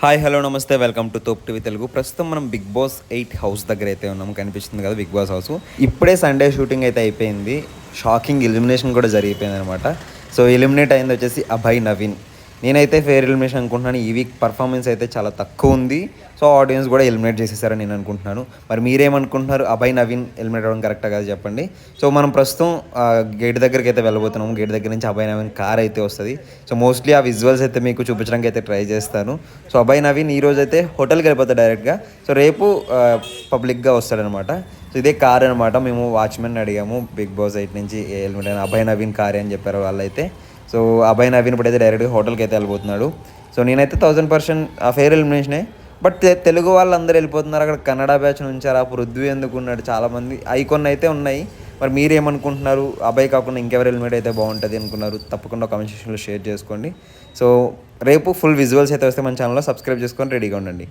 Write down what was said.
Hi hello నమస్తే welcome to Thop TV Telugu. ప్రస్తుతం మనం బిగ్ బాస్ ఎయిట్ హౌస్ దగ్గర అయితే ఉన్నాం కనిపిస్తుంది కదా బిగ్ బాస్ హౌస్. ఇప్పుడే సండే షూటింగ్ అయితే అయిపోయింది. షాకింగ్ ఎలిమినేషన్ కూడా జరిగిపోయింది అనమాట సో ఎలిమినేట్ అయింది వచ్చేసి అభయ్ నవీన్. నేనైతే ఫేర్ ఎలిమినేషన్ అనుకుంటున్నాను. ఈ వీక్ పర్ఫార్మెన్స్ అయితే చాలా తక్కువ ఉంది. సో ఆడియన్స్ కూడా ఎలిమినేట్ చేసేసారని నేను అనుకుంటున్నాను. మరి మీరేమనుకుంటున్నారు? అభయ్ నవీన్ ఎలిమినేట్ అవ్వడం కరెక్టా కాదు చెప్పండి. సో మనం ప్రస్తుతం గేట్ దగ్గరికి అయితే వెళ్ళబోతున్నాము. గేట్ దగ్గర నుంచి అభయ్ నవీన్ కార్ అయితే వస్తుంది. సో మోస్ట్లీ ఆ విజువల్స్ అయితే మీకు చూపించడానికి అయితే ట్రై చేస్తాను. సో అభయ్ నవీన్ ఈ రోజు అయితే హోటల్కి వెళ్ళిపోతాడు డైరెక్ట్గా సో రేపు పబ్లిక్గా వస్తాడనమాట. సో ఇదే కార్ అనమాట. మేము వాచ్మెన్ అడిగాము. బిగ్ బాస్ ఎయిట్ నుంచి ఏ హెల్మెట్ అభయ్ నవీన్ కార్ అని చెప్పారు వాళ్ళైతే. సో అభయ్ నవీన్ ఇప్పుడైతే డైరెక్ట్గా హోటల్కి అయితే వెళ్ళిపోతున్నాడు సో నేనైతే థౌసండ్ పర్సెంట్ ఆ ఫెయిర్ ఎలిమినేషనే బట్ తెలుగు వాళ్ళందరూ వెళ్ళిపోతున్నారు. అక్కడ కన్నడ బ్యాచ్ ఉంచారు ఆ పృథ్వీ ఎందుకు ఉన్నాడు? చాలామంది ఐకొన్ అయితే ఉన్నాయి. మరి మీరేమనుకుంటున్నారు? అబ్బాయి కాకుండా ఇంకెవరు ఎలిమినేట్ అయితే బాగుంటుంది అనుకున్నారు? తప్పకుండా కామెంట్ సెక్షన్లో షేర్ చేసుకోండి. సో రేపు ఫుల్ విజువల్స్ అయితే వస్తే మన ఛానల్లో సబ్స్క్రైబ్ చేసుకొని రెడీగా ఉండండి.